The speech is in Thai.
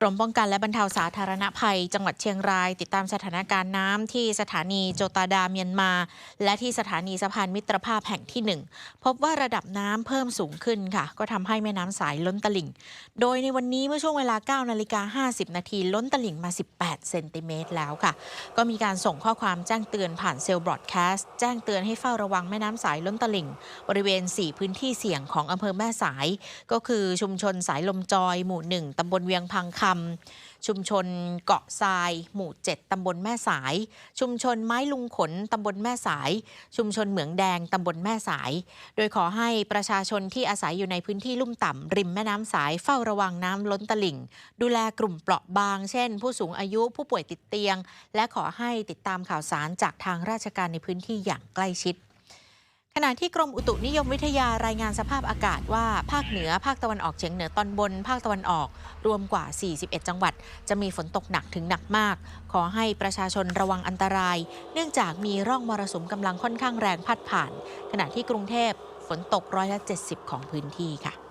กรมป้องกันและบรรเทาสาธารณภัย จังหวัดเชียงราย ติดตามสถานการณ์น้ำที่สถานีโจตาดาเมียนมา และที่สถานีสะพานมิตรภาพแห่งที่หนึ่งพบว่าระดับน้ำเพิ่มสูงขึ้นค่ะ ก็ทำให้แม่น้ำสายล้นตลิ่ง โดยในวันนี้เมื่อช่วงเวลา9นาฬิกา50 นาทีล้นตลิ่งมา 18 เซนติเมตรแล้วค่ะ ก็มีการส่งข้อความแจ้งเตือนผ่านเซลล์บรอดแคสต์แจ้งเตือนให้เฝ้าระวังแม่น้ำสายล้นตลิ่ง บริเวณ 4 พื้นที่เสี่ยงของอำเภอแม่สาย ก็คือชุมชนสายลมจอย หมู่ 1ตำบลเวียงพังคำชุมชนเกาะทราย หมู่ 7 ตำบลแม่สาย ชุมชนไม้ลุงขน ตำบลแม่สาย ชุมชนเหมืองแดง ตำบลแม่สาย โดยขอให้ประชาชนที่อาศัยอยู่ในพื้นที่ลุ่มต่ำริมแม่น้ำสายเฝ้าระวังน้ำล้นตลิ่ง ดูแลกลุ่มเปราะบาง เช่น ผู้สูงอายุผู้ป่วยติดเตียง และขอให้ติดตามข่าวสารจากทางราชการในพื้นที่อย่างใกล้ชิด ขณะที่กรมอุตุนิยมวิทยารายงานสภาพอากาศว่าภาคเหนือ ภาคตะวันออกเฉียงเหนือตอนบน ภาคตะวันออก รวมกว่า 41 จังหวัด จะมีฝนตกหนักถึงหนักมาก ขอให้ประชาชนระวังอันตราย เนื่องจากมีร่องมรสุมกำลังค่อนข้างแรงพัดผ่าน ขณะที่กรุงเทพฝนตกร้อยละ 70 ของพื้นที่ค่ะ